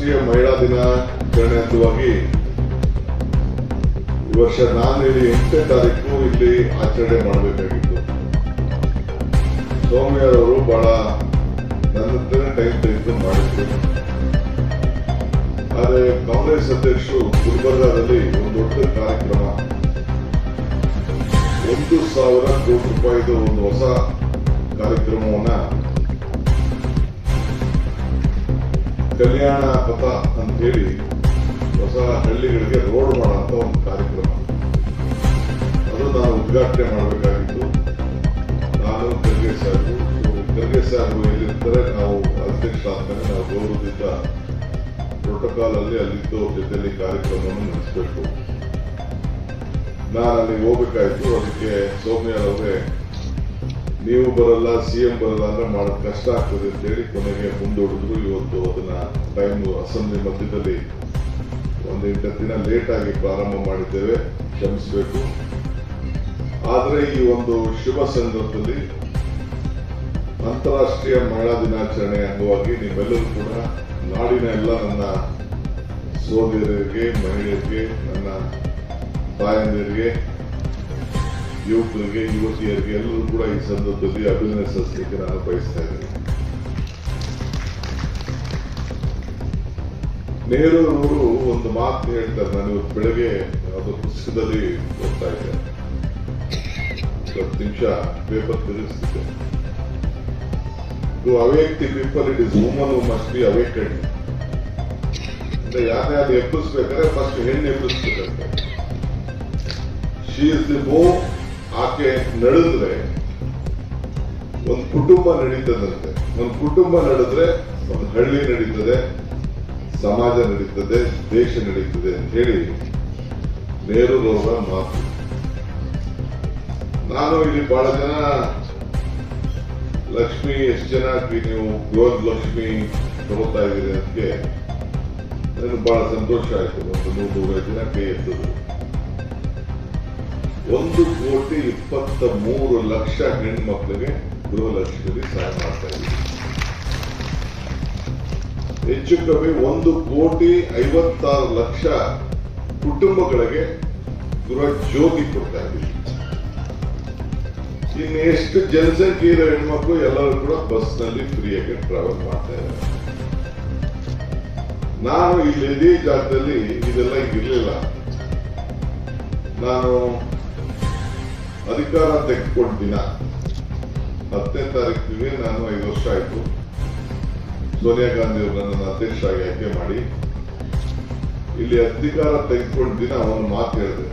ಮಹಿಳಾ ದಿನಾಚರಣೆ ಅಂಗವಾಗಿ ಈ ವರ್ಷ ನಾನು ಇಲ್ಲಿ ಎಂಟನೇ ತಾರೀಕು ಇಲ್ಲಿ ಆಚರಣೆ ಮಾಡಬೇಕಾಗಿತ್ತು. ಸೋಮಯ್ಯರವರು ಬಹಳ ನನ್ನ ಟೈಮ್ ತೆಗೆದು ಮಾಡಿದ್ರು. ಆದರೆ ಕಾಂಗ್ರೆಸ್ ಅಧ್ಯಕ್ಷರು ಗುಲ್ಬರ್ಗಾದಲ್ಲಿ ಒಂದು ದೊಡ್ಡ ಕಾರ್ಯಕ್ರಮ. ಒಂದು ಸಾವಿರ ಕೋಟಿ ರೂಪಾಯಿದು ಒಂದು ಹೊಸ ಕಾರ್ಯಕ್ರಮವನ್ನ ಕಲ್ಯಾಣ ಪಥ ಅಂತ ಹೇಳಿ ಹೊಸ ಹಳ್ಳಿಗಳಿಗೆ ರೋಡ್ ಮಾಡುವಂತ ಒಂದು ಕಾರ್ಯಕ್ರಮ. ಅದು ನಾನು ಉದ್ಘಾಟನೆ ಮಾಡಬೇಕಾಗಿತ್ತು. ನಾನು ಖರ್ಗೆ ಸಾಹೇಬು. ಖರ್ಗೆ ಸಾಹೇಬು ಎಲ್ಲಿರ್ತಾರೆ? ನಾವು ಅಧ್ಯಕ್ಷ ಆದ್ಮೇಲೆ ನಾವು ಗೌರವದಿಂದ ಪ್ರೋಟೋಕಾಲ್ ಅಲ್ಲಿ ಅಲ್ಲಿದ್ದು ಜೊತೆಯಲ್ಲಿ ಕಾರ್ಯಕ್ರಮವನ್ನು ನಡೆಸಬೇಕು. ನಾನು ಅಲ್ಲಿಗೆ ಹೋಗ್ಬೇಕಾಯ್ತು. ಅದಕ್ಕೆ ಸೌಮ್ಯರವ್ರೆ ನೀವು ಬರಲ್ಲ, ಸಿ ಎಂ ಬರಲ್ಲ ಅಂದ್ರೆ ಮಾಡೋದು ಕಷ್ಟ ಆಗ್ತದೆ ಅಂತ ಹೇಳಿ ಕೊನೆಗೆ ಮುಂದೂಡಿದ್ರು. ಇವತ್ತು ಅದನ್ನ ಟೈಮ್ ಅಸೆಂಬ್ಲಿ ಮಧ್ಯದಲ್ಲಿ ಒಂದು ಎಂಟು ದಿನ ಲೇಟ್ ಆಗಿ ಪ್ರಾರಂಭ ಮಾಡಿದ್ದೇವೆ, ಕ್ಷಮಿಸಬೇಕು. ಆದರೆ ಈ ಒಂದು ಶುಭ ಸಂದರ್ಭದಲ್ಲಿ ಅಂತಾರಾಷ್ಟ್ರೀಯ ಮಹಿಳಾ ದಿನಾಚರಣೆ ಅಂಗವಾಗಿ ನೀವೆಲ್ಲರೂ ಕೂಡ ನಾಡಿನ ಎಲ್ಲ ನನ್ನ ಸೋದರಿಯರಿಗೆ, ಮಹಿಳೆಯರಿಗೆ, ನನ್ನ ತಾಯಂದಿರಿಗೆ, ಯುವಕರಿಗೆ, ಯುವತಿಯರಿಗೆ ಎಲ್ಲರೂ ಕೂಡ ಈ ಸಂದರ್ಭದಲ್ಲಿ ಅಭಿನಂದಿಸಲಿಕ್ಕೆ ನಾನು ಬಯಸ್ತಾ ಇದ್ದೇನೆ. ನೆಹರೂರವರು ಒಂದು ಮಾತು ಹೇಳ್ತಾರೆ. ನಾನು ಇವತ್ತು ಬೆಳಗ್ಗೆ ಅದು ಪುಸ್ತಕದಲ್ಲಿ ಓದ್ತಾ ಇದ್ದೆ. ಹತ್ತು ನಿಮಿಷ paper ತಿರುಗಿಸ್ತಿದ್ದೆ to awake the people it is woman must be awaked ಯಾರು ಎಬ್ಬಿಸ್ಬೇಕಾದ್ರೆ ಫಸ್ಟ್ ಹೆಣ್ಣು ಎಬ್ಬಿಸ್ಬೇಕಂತೆ. ಶಿ ಇಸ್ ದಿ ಮೋ ಆಕೆ ನಡೆದ್ರೆ ಒಂದು ಕುಟುಂಬ ನಡೀತದಂತೆ. ಒಂದು ಕುಟುಂಬ ನಡೆದ್ರೆ ಒಂದು ಹಳ್ಳಿ ನಡೀತದೆ. ಸಮಾಜ ನಡೀತದೆ, ದೇಶ ನಡೀತದೆ ಅಂತ ಹೇಳಿ ನೆಹರೂರವರ ಮಾತು. ನಾನು ಇಲ್ಲಿ ಬಹಳ ಜನ ಲಕ್ಷ್ಮಿ, ಎಷ್ಟು ಜನ ನೀವು? ಗೃಹ ಲಕ್ಷ್ಮಿ ತಗೋತಾ ಇದ್ದೀರಿ ಅದಕ್ಕೆ ನನಗೆ ಬಹಳ ಸಂತೋಷ ಆಯ್ತು ಒಂದು ನೂರು ನೂರೈದು ಜನ ಕೈ ಎತ್ತದು. ಒಂದು ಕೋಟಿ ಇಪ್ಪತ್ತ ಮೂರು ಲಕ್ಷ ಹೆಣ್ಮಕ್ಳಿಗೆ ಗೃಹಲಕ್ಷ್ಮಿಯಲ್ಲಿ ಸಹಾಯ ಮಾಡ್ತಾ ಇದ್ದೀವಿ ಹೆಚ್ಚು ಕಮ್ಮಿ ಒಂದು ಕೋಟಿ ಐವತ್ತಾರು ಲಕ್ಷ ಕುಟುಂಬಗಳಿಗೆ ಗೃಹ ಜ್ಯೋತಿ ಕೊಡ್ತಾ ಇದ್ದೀವಿ. ಇನ್ನು ಎಷ್ಟು ಜನಸಂಖ್ಯೆ ಇರೋ ಹೆಣ್ಮಕ್ಳು ಎಲ್ಲರೂ ಕೂಡ ಬಸ್ನಲ್ಲಿ ಫ್ರೀಯಾಗಿ ಟ್ರಾವೆಲ್ ಮಾಡ್ತಾ ಇದ್ದಾರೆ. ನಾನು ಇಲ್ಲಿ ಇದೇ ಜಾಗದಲ್ಲಿ ಇದೆಲ್ಲ ಇರಲಿಲ್ಲ. ನಾನು ಅಧಿಕಾರ ತೆಗೆದುಕೊಂಡ ದಿನ ಹತ್ತನೇ ತಾರೀಕಿಗೆ ನಾನು ಐದು ವರ್ಷ ಆಯ್ತು. ಸೋನಿಯಾ ಗಾಂಧಿ ಅವರು ನನ್ನನ್ನು ಅಧ್ಯಕ್ಷರಾಗಿ ಆಯ್ಕೆ ಮಾಡಿ, ಇಲ್ಲಿ ಅಧಿಕಾರ ತೆಗೆದುಕೊಂಡ ದಿನ ಒಂದು ಮಾತು ಹೇಳಿದೆ.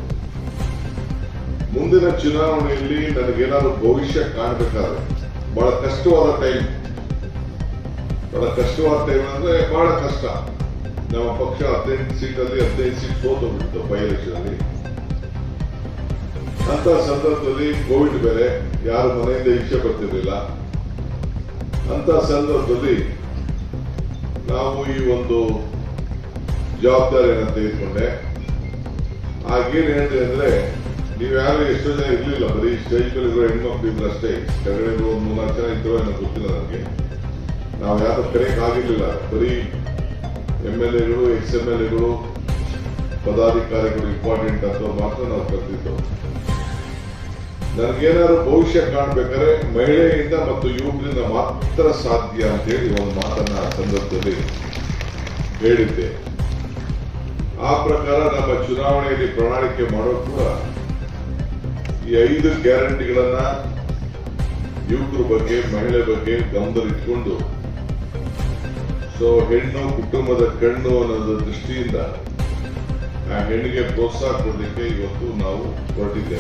ಮುಂದಿನ ಚುನಾವಣೆಯಲ್ಲಿ ನನಗೇನಾದ್ರು ಭವಿಷ್ಯ ಕಾಣಬೇಕಾದ್ರೆ ಬಹಳ ಕಷ್ಟವಾದ ಟೈಮ್ ಬಹಳ ಕಷ್ಟವಾದ ಟೈಮ್ ಅಂದ್ರೆ ಬಹಳ ಕಷ್ಟ. ನಮ್ಮ ಪಕ್ಷ ಹದಿನೆಂಟು ಸೀಟಲ್ಲಿ ಹದಿನೈದು ಸೀಟ್ ಸೋತು ಬೈ ಎಲೆಕ್ಷನ್ ಅಂತ ಸಂದರ್ಭದಲ್ಲಿ ಕೋವಿಡ್ ಬೇರೆ, ಯಾರು ಮನೆಯಿಂದ ಇಚ್ಛೆ ಬರ್ತಿರ್ಲಿಲ್ಲ. ಅಂತ ಸಂದರ್ಭದಲ್ಲಿ ನಾವು ಈ ಒಂದು ಜವಾಬ್ದಾರಿಯನ್ನು ತೆಗೆದುಕೊಂಡೆ. ಹಾಗೇನು ಹೇಳಿದೆ ಅಂದ್ರೆ ನೀವ್ಯಾರು ಎಷ್ಟೋ ಜನ ಇರ್ಲಿಲ್ಲ, ಬರೀ ಸ್ಟೇಜ್ ಮೇಲೆ ಇರೋ ಹೆಣ್ಮಕ್ಳು ಇದ್ರು ಅಷ್ಟೇ. ಕೆಳಗಡೆ ಒಂದು ಮೂರ್ನಾಲ್ಕು ಜನ ಇದ್ರು ಏನೋ ಗೊತ್ತಿಲ್ಲ ನನಗೆ ನಾವು ಯಾರು ಕರೆಕ್ಟ್ ಆಗಿರ್ಲಿಲ್ಲ. ಬರೀ ಎಂ ಎಲ್ ಎಗಳು ಎಕ್ಸ್ ಎಂ ಎಲ್ ಎಗಳು ಪದಾಧಿಕಾರಿಗಳು ಇಂಪಾರ್ಟೆಂಟ್ ಅಂತ ಮಾತ್ರ ನಾವು ಕರೆದಿದ್ದು. ನನಗೇನಾದ್ರು ಭವಿಷ್ಯ ಕಾಣ್ಬೇಕಾದ್ರೆ ಮಹಿಳೆಯಿಂದ ಮತ್ತು ಯುವಕರಿಂದ ಮಾತ್ರ ಸಾಧ್ಯ ಅಂತ ಹೇಳಿ ಒಂದು ಮಾತನ್ನ ಸಂದರ್ಭದಲ್ಲಿ ಹೇಳಿದ್ದೆ. ಆ ಪ್ರಕಾರ ನಮ್ಮ ಚುನಾವಣೆಯಲ್ಲಿ ಪ್ರಣಾಳಿಕೆ ಮಾಡೋ ಕೂಡ ಈ ಐದು ಗ್ಯಾರಂಟಿಗಳನ್ನ ಯುವಕರ ಬಗ್ಗೆ, ಮಹಿಳೆ ಬಗ್ಗೆ ಗಮನದಲ್ಲಿಟ್ಕೊಂಡು, ಸೊ ಹೆಣ್ಣು ಕುಟುಂಬದ ಕಣ್ಣು ಅನ್ನೋದ್ರ ದೃಷ್ಟಿಯಿಂದ ಆ ಹೆಣ್ಣಿಗೆ ಪ್ರೋತ್ಸಾಹ ಕೊಡಲಿಕ್ಕೆ ಇವತ್ತು ನಾವು ಹೊರಟಿದ್ದೇವೆ.